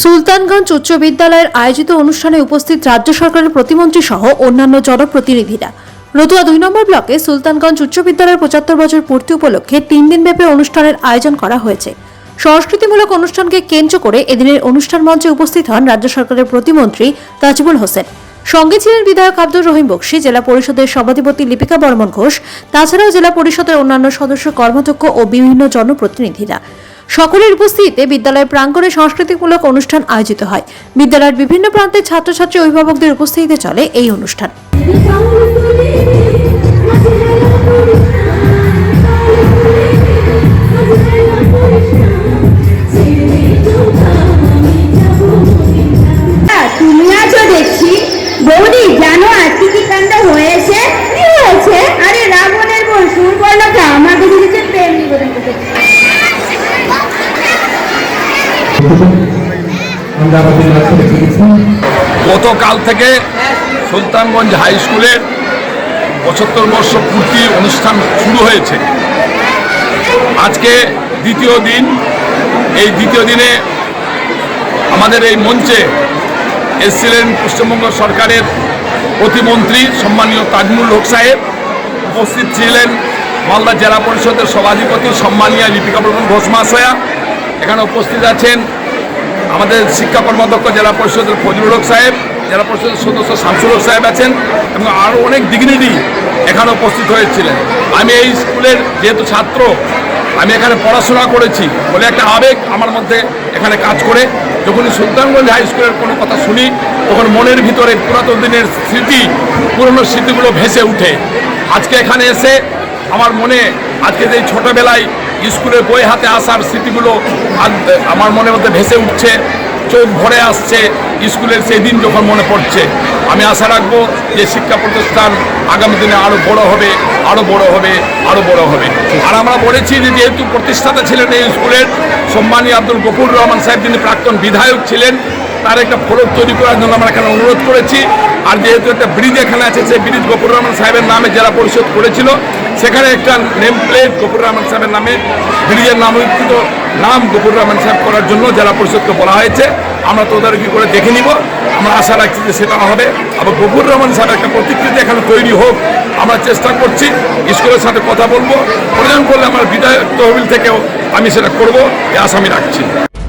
সুলতানগঞ্জ উচ্চ বিদ্যালয়ের আয়োজিত অনুষ্ঠানে উপস্থিত রাজ্য সরকারের প্রতিমন্ত্রী সহ অন্যান্য জনপ্রতিনিধিরা। রতুয়া দুই নম্বর ব্লকে সুলতানগঞ্জ উচ্চ বিদ্যালয়ের পঁচাত্তর বছর পূর্তি উপলক্ষে তিন দিনব্যাপী অনুষ্ঠানের আয়োজন করা হয়েছে। সংস্কৃতিমূলক অনুষ্ঠানকে কেন্দ্র করে এদিনের অনুষ্ঠান মঞ্চে উপস্থিত হন রাজ্য সরকারের প্রতিমন্ত্রী তাজিবুল হোসেন। সঙ্গে ছিলেন বিধায়ক আব্দুর রহিম বক্সি, জেলা পরিষদের সভাধিপতি লিপিকা বর্মন ঘোষ। তাছাড়াও জেলা পরিষদের অন্যান্য সদস্য, কর্মাধ্যক্ষ ও বিভিন্ন জনপ্রতিনিধিরা। সকলের উপস্থিতিতে বিদ্যালয়ের প্রাঙ্গণে সাংস্কৃতিকমূলক অনুষ্ঠান আয়োজিত হয়। বিদ্যালয়ের বিভিন্ন প্রান্তের ছাত্রছাত্রী অভিভাবকদের উপস্থিতিতে চলে এই অনুষ্ঠান। হ্যাঁ, তুমি আছো দেখছি বৌদি জানো গতকাল থেকে সুলতানগঞ্জ হাই স্কুলের পঁচাত্তর বর্ষ পূর্তি অনুষ্ঠান শুরু হয়েছে। আজকে দ্বিতীয় দিন। এই দ্বিতীয় দিনে আমাদের এই মঞ্চে এসছিলেন পশ্চিমবঙ্গ সরকারের প্রতিমন্ত্রী সম্মানীয় তাজমুল হক সাহেব। উপস্থিত ছিলেন মালদা জেলা পরিষদের সভাধিপতি সম্মানীয় লিপিকা বর্মন ঘোষ মহাশয়া। এখানে উপস্থিত আছেন আমাদের শিক্ষা কর্মাধ্যক্ষ, জেলা পরিষদের ফজলুল হক সাহেব, জেলা পরিষদের সদস্য শামসুল হক সাহেব আছেন এবং আরও অনেক ডিগনিটি এখানে উপস্থিত হয়েছিলেন। আমি এই স্কুলের যেহেতু ছাত্র, আমি এখানে পড়াশোনা করেছি বলে একটা আবেগ আমার মধ্যে এখানে কাজ করে। যখনই সুলতানগঞ্জ হাই স্কুলের কোনো কথা শুনি, তখন মনের ভিতরে পুরাতন দিনের স্মৃতি, পুরনো স্মৃতিগুলো ভেসে উঠে। আজকে এখানে এসে আমার মনে আজকে যে ছোটবেলায় স্কুলের বই হাতে আসার স্মৃতিগুলো আমার মনের মধ্যে ভেসে উঠছে, চোখ ভরে আসছে স্কুলের সেই দিন যখন মনে পড়ছে। আমি আশা রাখব যে শিক্ষা প্রতিষ্ঠান আগামী দিনে আরও বড় হবে আরও বড় হবে আরও বড় হবে। আর আমরা বলেছি যে যেহেতু প্রতিষ্ঠাতা ছিলেন এই স্কুলের, সম্মানী আব্দুল গফুর রহমান সাহেব, যিনি প্রাক্তন বিধায়ক ছিলেন, তার একটা ফলক তৈরি করার জন্য আমরা এখানে অনুরোধ করেছি। আর যেহেতু একটা ব্রিজ এখানে আছে, সেই ব্রিজ গফুর রহমান সাহেবের নামে জেলা পরিষদ করেছিল, সেখানে একটা নেম প্লেট গফুর রহমান সাহেবের নামে ব্রিজের নামাঙ্কিত নাম গফুর রহমান সাহেব করার জন্য জেলা পরিষদকে বলা হয়েছে। আমরা তদারকি করে দেখে নিব। আমরা আশা রাখছি যে সেটা হবে। আবার গফুর রহমান সাহেব একটা প্রতিকৃতি এখানে তৈরি হোক, আমরা চেষ্টা করছি, স্কুলের সাথে কথা বলব। প্রয়োজন করলে আমার বিধায়ক তহবিল থেকেও আমি সেটা করব এই আশা আমি রাখছি।